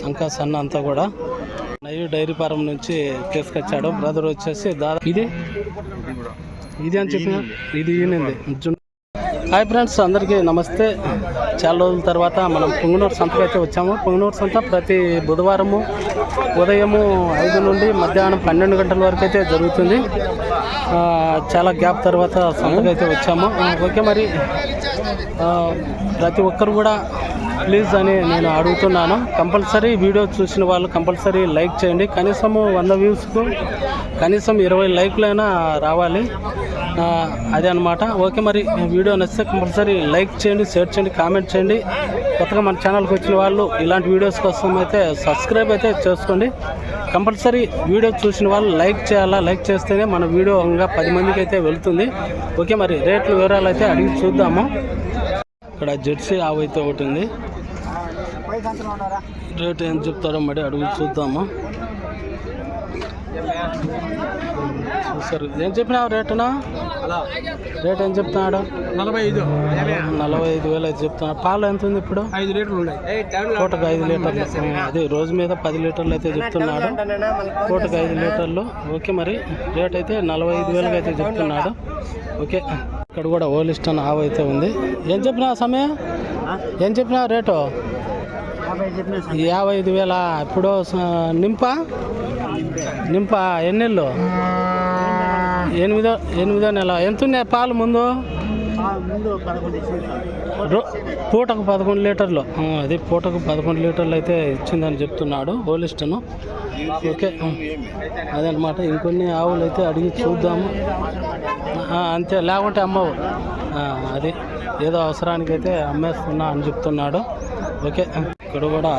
సంకా సన్న అంతా కూడా. నయ్యూ డైరీ ఫారం నుంచి తీసుకొచ్చాడు. బ్రదర్ వచ్చేసి దాదాపు ఇది? ఇది అని చెప్పిన? ఇది ఈనింది హాయ్ ఫ్రెండ్స్ అందరికీ నమస్తే. చాలా రోజుల తర్వాత మనం పొంగునూరు సంతకు అయితే వచ్చాము. పొంగునూరు సంత ప్రతి బుధవారము ఉదయము ఐదు నుండి మధ్యాహ్నం పన్నెండు గంటల వరకు అయితే జరుగుతుంది. చాలా గ్యాప్ తర్వాత సంతకు అయితే వచ్చాము. ఓకే మరి. ప్రతి ఒక్కరు కూడా ప్లీజ్ అని నేను అడుగుతున్నాను. కంపల్సరీ వీడియో చూసిన వాళ్ళు కంపల్సరీ లైక్ చేయండి. కనీసం వంద వ్యూస్కు కనీసం ఇరవై లైక్లైనా రావాలి. అదే అనమాట ఓకే మరి వీడియో నచ్చితే కంపల్సరీ లైక్ చేయండి షేర్ చేయండి కామెంట్ చేయండి. కొత్తగా మన ఛానల్కి వచ్చిన వాళ్ళు ఇలాంటి వీడియోస్ కోసం అయితే సబ్స్క్రైబ్ అయితే చేసుకోండి. కంపల్సరీ వీడియో చూసిన వాళ్ళు లైక్ చేయాలా? లైక్ చేస్తేనే మన వీడియో ఇంకా పది మందికి అయితే వెళ్తుంది. ఓకే మరి రేట్లు వివరాలు అయితే అడిగి చూద్దాము. ఇక్కడ జెర్సీ ఆవు అయితే ఒకటి ఉంది. రేట్ ఏం చెప్తారో మరి అడుగు చూద్దాము. చూసారు. ఏం చెప్పినావు రేటునా రేట్ ఏం చెప్తున్నాడు? నలభై ఐదు. నలభై ఐదు వేలు అయితే చెప్తున్నాడు. పాలు ఎంత ఉంది ఇప్పుడు? ఐదు లీటర్లు ఉన్నాయి. పూటకు ఐదు లీటర్లు. అదే రోజు మీద పది లీటర్లు అయితే చెప్తున్నాడు. పూటకు ఐదు లీటర్లు. ఓకే మరి రేట్ అయితే నలభై ఐదు వేలకు అయితే చెప్తున్నాడు. ఓకే. ఇక్కడ కూడా ఓలిస్టన్ ఆవు అయితే ఉంది. ఏం చెప్పినా సమయం? ఏం చెప్పినా రేటు? యాభై ఐదు వేల? ఇప్పుడు నింప? నింప? ఎన్నెళ్ళు? ఎనిమిదో ఎనిమిదో నెల. ఎంత ఉన్నాయి పాలు ముందు? పూటకు పదకొండు లీటర్లు. అది పూటకు పదకొండు లీటర్లు అయితే ఇచ్చిందని చెప్తున్నాడు హోలిస్టను ఓకే. అదనమాట ఇంకొన్ని ఆవులు అయితే అడిగి చూద్దాము. అంతే లేకుంటే అమ్మవు. అది ఏదో అవసరానికి అయితే అమ్మేస్తున్నా అని చెప్తున్నాడు. ఓకే. ఇక్కడ కూడా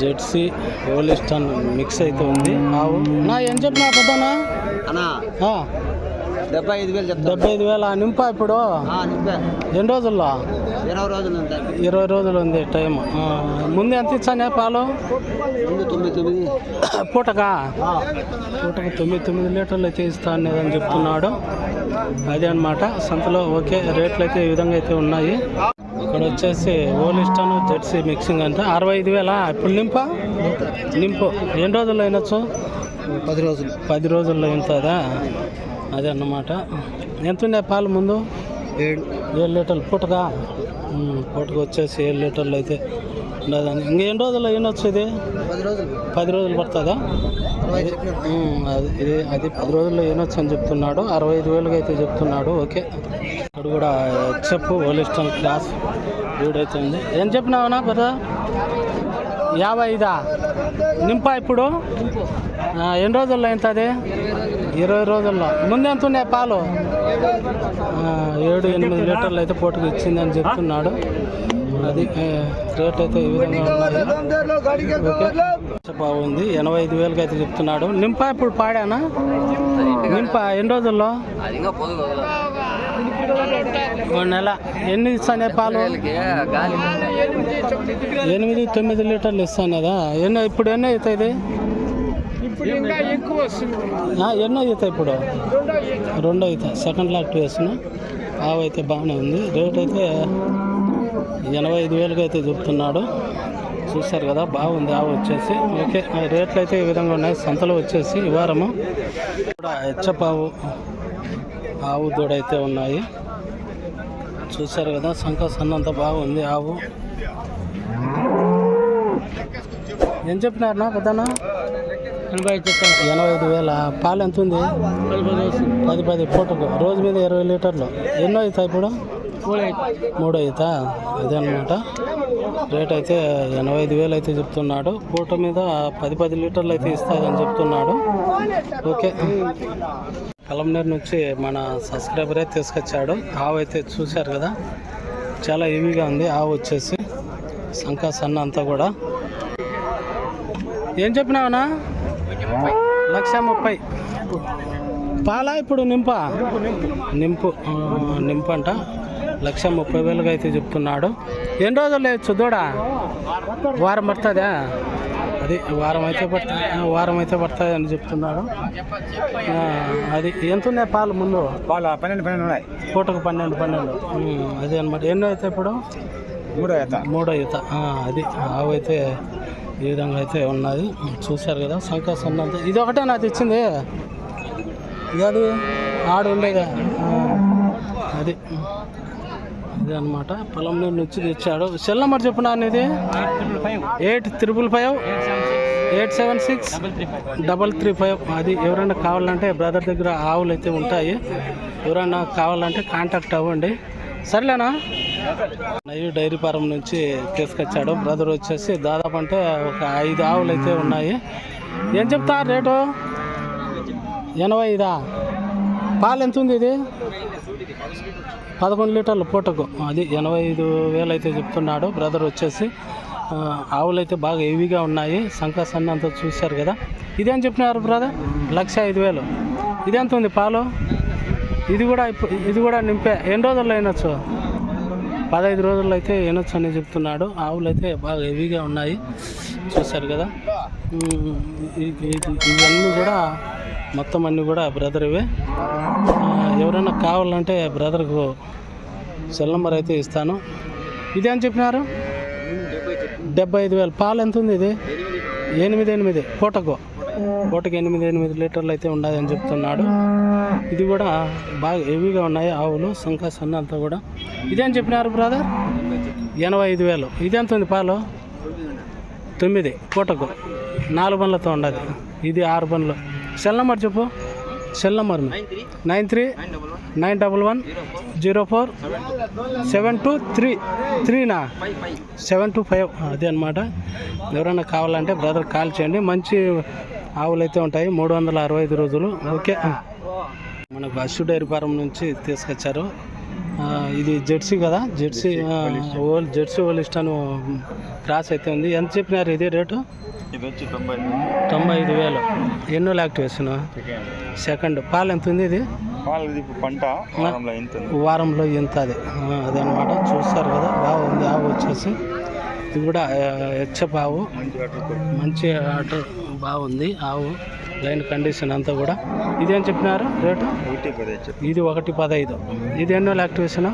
జెర్సీ హోలిస్టన్ మిక్స్ అయితే ఉంది. ఆవు. నా ఏం చెప్పినా పెద్దనా డెబ్బై ఐదు వేలు డెబ్బై ఐదు వేల? నింపా ఇప్పుడు? ఎన్ని రోజుల్లో? ఇరవై రోజులు ఉంటాయి ఇరవై రోజులు ఉంది టైం ముందు ఎంత ఇచ్చానే పాలు? ముందు తొమ్మిది తొమ్మిది. పూటకా? పూటకు తొమ్మిది తొమ్మిది లీటర్లు అయితే ఇస్తా అనేదని చెప్తున్నాడు. అదే అన్నమాట. సంతలో ఓకే రేట్లు అయితే ఈ విధంగా అయితే ఉన్నాయి. ఇక్కడ వచ్చేసి ఓలిస్టాను జెర్సీ మిక్సింగ్ అంటే. అరవై ఐదు వేల? ఇప్పుడు నింప? నింపు. ఎన్ని రోజుల్లో అయినచ్చు? పది రోజులు. పది రోజుల్లో అవుతుందా అదే అన్నమాట. ఎంత ఉన్నాయి పాలు ముందు? ఏడు. ఏడు లీటర్లు. పూటగా పూటకు? వచ్చేసి ఏడు లీటర్లు అయితే ఉండదని. ఇంకేం రోజులు అయినొచ్చు ఇది? పది రోజులు. పది రోజులు పడుతుందా? అది ఇది అది పది రోజుల్లో ఏనొచ్చు అని చెప్తున్నాడు. అరవై ఐదు వేలుగా అయితే చెప్తున్నాడు. ఓకే. ఇక్కడ కూడా హెచ్ఎఫ్ ఓలిస్టన్ క్లాస్ వీడైతే ఉంది. ఏం చెప్పినావనా పెద్ద యాభై ఐదా? నింపా ఇప్పుడు? ఎన్ని రోజుల్లో అవుతుంది ఇరవై రోజుల్లో. ముందు ఎంత ఉన్నాయి పాలు? ఏడు ఎనిమిది లీటర్లు అయితే పోటుకు ఇచ్చిందని చెప్తున్నాడు. అది రేట్ అయితే ఈ విధంగా బాగుంది ఎనభై ఐదు వేలకి అయితే చెప్తున్నాడు. నింప ఇప్పుడు పాడానా? నింప ఎన్ని రోజుల్లో? నెల. ఎన్ని ఇస్తానే పాలు? ఎనిమిది తొమ్మిది లీటర్లు ఇస్తానేదా? ఎన్ని ఇప్పుడు ఎన్ని ఎన్నో అవుతాయి ఇప్పుడు? రెండో అవుతాయి సెకండ్ లాక్ వేసిన. ఆవు అయితే బాగానే ఉంది. రేట్ అయితే ఎనభై ఐదు వేలుగా అయితే చెప్తున్నాడు. చూశారు కదా బాగుంది ఆవు వచ్చేసి. ఓకే రేట్లు అయితే ఈ విధంగా ఉన్నాయి. సంతలో వచ్చేసి ఈ వారము కూడా హెచ్చప్ ఆవు దూడ అయితే ఉన్నాయి. చూశారు కదా సంఖ సన్నంత బాగుంది ఆవు. ఏం చెప్పినారు నా పెద్దనా ఎనభై ఎనభై ఐదు వేల పాలు ఎంత ఉంది? పది పది పూటకు. రోజు మీద ఇరవై లీటర్లు. ఎన్నో అవుతాయి ఇప్పుడు? మూడు అవుతా? అదే రేట్ అయితే ఎనభై ఐదు వేలు అయితే చెప్తున్నాడు. పూట మీద పది పది లీటర్లు అయితే ఇస్తాదని చెప్తున్నాడు. ఓకే. కలంనేరు నుంచి మన సబ్స్క్రైబరే తీసుకొచ్చాడు. ఆవు అయితే చూశారు కదా? చాలా హెవీగా ఉంది. ఆవు వచ్చేసి సంకా సన్న అంతా కూడా. ఏం చెప్పినావనా లక్ష ముప్పై. పాలా ఇప్పుడు నింప? నింపు. నింపు అంట లక్ష ముప్పై వేలుగా అయితే చెప్తున్నాడు. ఎన్ని రోజులు లేవచ్చు దూడ? వారం పడుతుందా? అది వారం అయితే పడుతుంది వారం అయితే పడుతుంది అని చెప్తున్నాడు. అది ఎంత ఉన్నాయి పాలు ముందు? పాలు పన్నెండు పన్నెండు ఉన్నాయి. పూటకు పన్నెండు పన్నెండు. అదే అనమాట ఎన్నో అయితే ఇప్పుడు? మూడో అవుతా మూడో ఈత. ఆ, అది అయితే ఈ విధంగా అయితే ఉన్నది. చూశారు కదా సంకాస్ అన్నంత ఇది ఒకటే నాకు ఇచ్చింది ఇది అది ఆడు ఉండేదా. అది. ఇది అనమాట పొలంలో నుంచి తెచ్చాడు. సెల్ నెంబర్ చెప్పు నాన్న ఇది. Eight triple five eight seven six double three five. అది ఎవరైనా కావాలంటే బ్రదర్ దగ్గర ఆవులు అయితే ఉంటాయి. ఎవరైనా కావాలంటే కాంటాక్ట్ అవ్వండి. సర్లేనా? నయ్యి డైరీ ఫారం నుంచి తీసుకొచ్చాడు. బ్రదర్ వచ్చేసి దాదాపు అంటే ఒక ఐదు ఆవులు అయితే ఉన్నాయి. ఏం చెప్తా రేటు? ఎనభై ఐదా? పాలు ఎంత ఉంది ఇది? పదకొండు లీటర్ల పూటకు. అది ఎనభై ఐదు వేలు అయితే చెప్తున్నాడు. బ్రదర్ వచ్చేసి ఆవులు అయితే బాగా హెవీగా ఉన్నాయి. సంకాస్ అంతా చూశారు కదా. ఇదేం చెప్పినారు బ్రదర్? లక్ష ఐదు వేలు. ఇదెంత ఉంది పాలు? ఇది కూడా ఇది కూడా నింపే ఎన్ని రోజుల్లో అయినచ్చు పదహైదు రోజుల్లో అయితే వినొచ్చు అని చెప్తున్నాడు. ఆవులు అయితే బాగా హెవీగా ఉన్నాయి. చూశారు కదా? ఇవన్నీ కూడా మొత్తం అన్నీ కూడా బ్రదర్ ఇవే. ఎవరైనా కావాలంటే బ్రదర్కు సెల్ నెంబర్ అయితే ఇస్తాను. ఇది అని చెప్పినారు? డెబ్బై ఐదు వేలు. పాలు ఎంత ఉంది ఇది? ఎనిమిది ఎనిమిది. పూటకు. పూటకు ఎనిమిది ఎనిమిది లీటర్లు అయితే ఉన్నది అని చెప్తున్నాడు. ఇది కూడా బాగా హెవీగా ఉన్నాయి ఆవులు సంకాస్ సన్న అంతా కూడా. ఇదేం చెప్పినారు బ్రదర్ ఎనభై ఐదు వేలు. ఇది ఎంత ఉంది పాలు? తొమ్మిది పూటకు. నాలుగు బండ్లతో ఉండదు ఇది ఆరు బండ్లు. సెల్ నెంబర్ చెప్పు. Cell number nine three nine double one zero four seven two three త్రీనా seven two five. అదే అనమాట ఎవరైనా కావాలంటే బ్రదర్ కాల్ చేయండి. మంచి ఆవులు అయితే ఉంటాయి. మూడు వందల అరవై ఐదు రోజులు. ఓకే. మనకు అశ్వు డైరీ ఫారం నుంచి తీసుకొచ్చారు. ఇది జెర్సీ కదా? జెర్సీ ఓల్ జెర్సీ ఓలిస్టాన్ క్రాస్ అయితే ఉంది. ఎంత చెప్పినారు ఇది రేటు? ఇది వచ్చి తొంభై ఐదు వేలు. ఎన్నో యాక్టివేషన్ సెకండ్. పాలు ఎంత ఉంది ఇది? పంట. వారంలో ఎంత అది. అదనమాట చూస్తారు కదా. బాగుంది. ఆవు వచ్చేసి. ఇది కూడా హెచ్చప్ ఆవు మంచి ఆర్డర్ బాగుంది ఆవు లైన్ కండిషన్ అంతా కూడా. ఇదేం చెప్పినారు రేటు? ఇది ఒకటి పదహైదు. ఇది ఎన్నో యాక్టివేషన్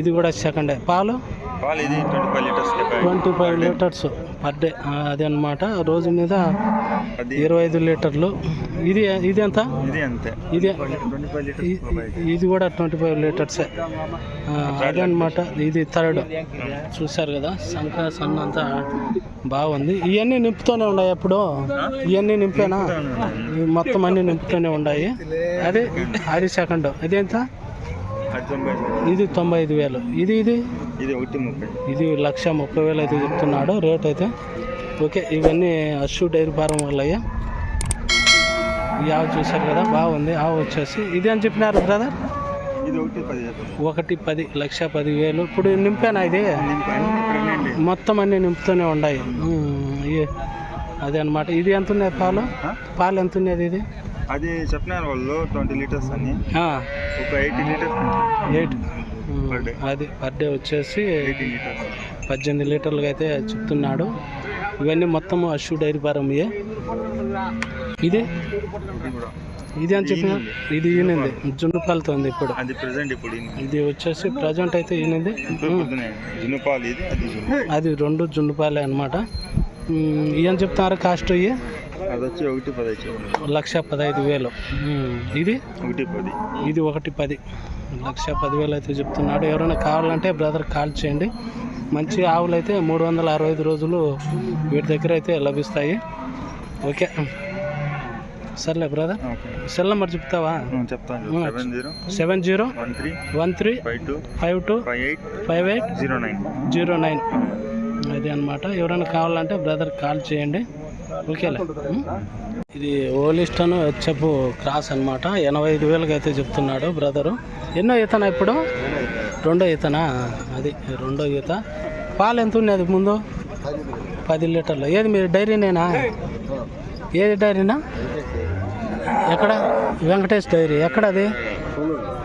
ఇది కూడా. సెకండ్ పాలు? Twenty five litres per day అది అనమాట రోజు మీద ఇరవై ఐదు లీటర్లు. ఇది ఇది ఎంత? ఇది అంతే. ఇది కూడా ట్వంటీ ఫైవ్ లీటర్సే. అదే అనమాట ఇది థర్డ్. చూశారు కదా సంక సన్న అంతా బాగుంది. ఇవన్నీ నింపుతూనే ఉన్నాయి ఎప్పుడు? ఇవన్నీ నింపేనా? మొత్తం అన్నీ నింపుతూనే ఉన్నాయి. అదే అది సెకండ్ ఇదేంత? ఇది తొంభై ఐదు వేలు. ఇది ఇది? ఇది ఒకటి ముప్పై. ఇది లక్ష ముప్పై వేలు అయితే చెప్తున్నాడు. రేట్ అయితే ఓకే ఇవన్నీ అశ్వు డైరీ ఫారం వాళ్ళయ్యా ఈ ఆవు చూశారు కదా బాగుంది. ఆవు వచ్చేసి ఇది అని చెప్పినారు బ్రదర్? ఇది ఒకటి పది ఒకటి పది లక్ష పది వేలు. ఇప్పుడు నింపానా ఇది? మొత్తం అన్నీ నింపుతూనే ఉన్నాయి అదే అనమాట ఇది ఎంత ఉన్నాయి పాలు? పాలు ఎంత ఉన్నది ఇది? అది చెప్పినారు వాళ్ళు ట్వంటీ లీటర్స్ అని. ఒక ఎయిటీ లీటర్స్. ఎయిట్. అది పర్ డే వచ్చేసి పద్దెనిమిది లీటర్లుగా అయితే చెప్తున్నాడు. ఇవన్నీ మొత్తం అశ్వు డైరీ ఫారం ఇయే ఇది? ఇది అని చెప్పిన ఇది ఈనింది. జున్ను పాలతో ఉంది ఇప్పుడు. అది ప్రెసెంట్ ఇప్పుడు ఇది. వచ్చేసి ప్రజెంట్ అయితే ఈనింది. ఇది అది రెండు జున్ను పాలే అనమాట ఏం చెప్తున్నారు కాస్ట్ ఇవి ఒకటి లక్ష పదహైదు వేలు. ఇది? ఒకటి పది. ఇది ఒకటి పది. లక్ష పదివేలు అయితే చెప్తున్నాడు. ఎవరైనా కావాలంటే బ్రదర్ కాల్ చేయండి. మంచి ఆవులు అయితే మూడు వందల అరవై ఐదు రోజులు వీటి దగ్గర అయితే లభిస్తాయి. ఓకే. సర్లే బ్రదర్. సెల్ నెంబర్ చెప్తావా? చెప్తాను. Seven zero one three five two five eight five eight zero nine. Zero nine. అది అనమాట ఎవరైనా కావాలంటే బ్రదర్ కాల్ చేయండి? ఇది ఓలిస్టన్ హెచ్ఎఫ్ క్రాస్ అనమాట ఎనభై ఐదు వేలకి అయితే చెప్తున్నాడు బ్రదరు. ఎన్నో ఈతనా ఇప్పుడు? రెండో ఈతనా? అది రెండో ఈత. పాలు ఎంత ఉన్నది ముందు? పది లీటర్లు. ఏది మీరు డైరీనేనా? ఏది డైరీనా? ఎక్కడ? వెంకటేష్ డైరీ. ఎక్కడ అది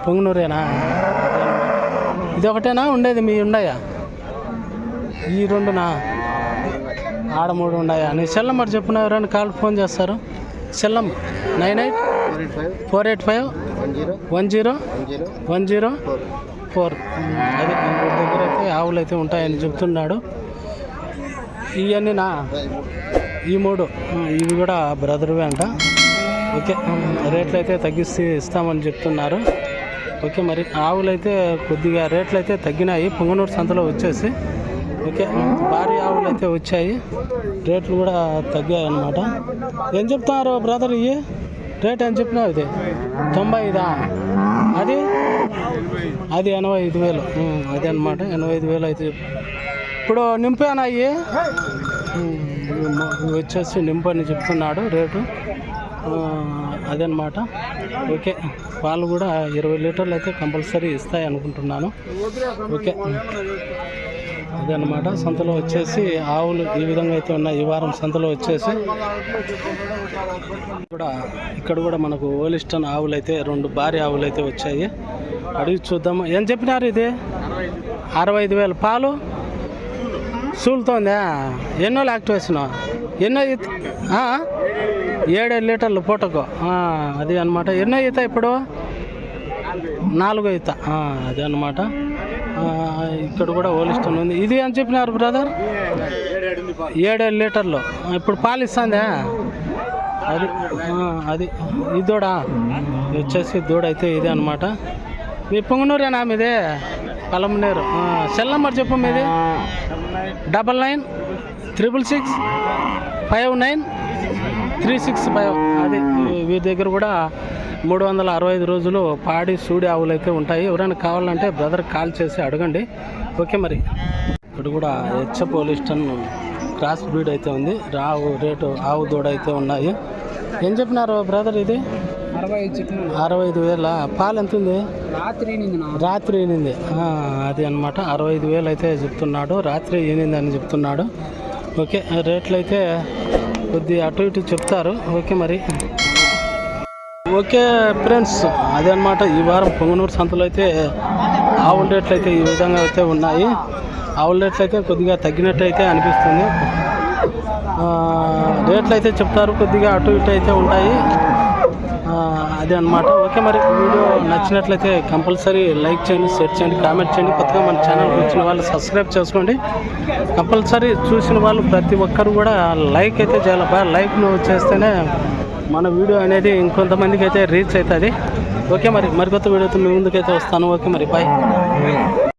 పొంగనూరేనా? ఇది ఒకటేనా ఉండేది మీ ఉన్నాయా ఈ రెండునా? ఆడ మూడు ఉన్నాయా? నీ సెల్ నెంబర్ చెప్పిన ఎవరైనా కాల్ ఫోన్ చేస్తారు? Cell number nine eight four eight five one zero one zero four. అదే దగ్గర అయితే ఆవులు అయితే ఉంటాయని చెప్తున్నాడు. ఇవన్నీ నా ఈ మూడు. ఇవి కూడా బ్రదర్వే అంట. ఓకే రేట్లు అయితే తగ్గిస్తే ఇస్తామని చెప్తున్నారు. ఓకే మరి ఆవులు అయితే కొద్దిగా రేట్లు అయితే తగ్గినాయి. పొంగనూరు సంతలో వచ్చేసి ఓకే. భారీ ఆవులు అయితే వచ్చాయి. రేట్లు కూడా తగ్గాయి అనమాట ఏం చెప్తున్నారు బ్రదర్ ఇవి రేట్ ఏం చెప్పినావు ఇది? తొంభై ఐదా అది? అది ఎనభై ఐదు వేలు. అదే అనమాట ఎనభై ఐదు వేలు అయితే ఇప్పుడు నింపానా అయ్యి వచ్చేసి నింపని చెప్తున్నాడు రేటు. అదనమాట ఓకే. పాలు కూడా ఇరవై లీటర్లు అయితే కంపల్సరీ ఇస్తాయి అనుకుంటున్నాను. ఓకే. అనమాట సంతలో వచ్చేసి ఆవులు ఈ విధంగా అయితే ఉన్నాయి. ఈ వారం సంతలో వచ్చేసి కూడా ఇక్కడ కూడా మనకు ఓలిస్టన్ ఆవులు అయితే రెండు భారీ ఆవులు అయితే వచ్చాయి. అడిగి చూద్దాము ఏం చెప్పినారు ఇది? అరవై ఐదు వేలు. పాలు? సూలుతోందా? ఎన్నో యాక్టివేషన్ ఎన్నో ఏడేడు లీటర్లు పూటకు. అది అనమాట ఎన్నో ఈత ఇప్పుడు? నాలుగో ఈత. అదే అనమాట ఇక్కడ కూడా ఓలిస్టన్ ఉంది. ఇది అని చెప్పినారు బ్రదర్ ఏడేడు లీటర్లు. ఇప్పుడు పాలు ఇస్తుందా? అది అది ఈ దూడ? వచ్చేసి దూడ అయితే ఇదే అనమాట మీ పొంగనూరేనా మీది? పలమనేరు. సెల్ నెంబర్ చెప్పు మీది. Double nine triple six five nine three six five. అది వీ- వీరి దగ్గర కూడా మూడు వందల అరవై ఐదు రోజులు పాడి సూడి ఆవులు అయితే ఉంటాయి. ఎవరైనా కావాలంటే బ్రదర్ కాల్ చేసి అడగండి. ఓకే మరి. ఇక్కడ కూడా హెచ్చ పోలిస్టన్ క్రాస్ బ్రీడ్ అయితే ఉంది. రావు రేటు ఆవు దూడ అయితే ఉన్నాయి. ఏం చెప్పినారు బ్రదర్ ఇది? అరవై అరవై ఐదు వేల. పాలు ఎంత ఉంది రాత్రి రాత్రి ఆ, అది అనమాట అరవై ఐదు వేలు అయితే చెప్తున్నాడు. రాత్రి ఈనింది అని చెప్తున్నాడు. ఓకే రేట్లు అయితే కొద్ది అటు ఇటు చెప్తారు. ఓకే మరి. ఓకే ఫ్రెండ్స్ అదే అనమాట ఈ వారం పొంగనూరు సంతలో అయితే ఆవుల రేట్లు అయితే ఈ విధంగా అయితే ఉన్నాయి. ఆవుల రేట్లు అయితే కొద్దిగా తగ్గినట్టు అయితే అనిపిస్తుంది రేట్లు అయితే చెప్తారు కొద్దిగా అటు ఇటు అయితే ఉంటాయి. అదే అనమాట ఓకే మరి వీడియో నచ్చినట్లయితే కంపల్సరీ లైక్ చేయండి షేర్ చేయండి కామెంట్ చేయండి. కొత్తగా మన ఛానల్కి వచ్చిన వాళ్ళు సబ్స్క్రైబ్ చేసుకోండి. కంపల్సరీ చూసిన వాళ్ళు ప్రతి ఒక్కరు కూడా లైక్ అయితే చేయాలి. లైక్ నువ్వు చేస్తేనే మన వీడియో అనేది ఇంకొంతమందికి అయితే రీచ్ అవుతుంది. ఓకే మరి మరికొత్త వీడియోతో మీ ముందుకైతే వస్తాను. ఓకే మరి బాయ్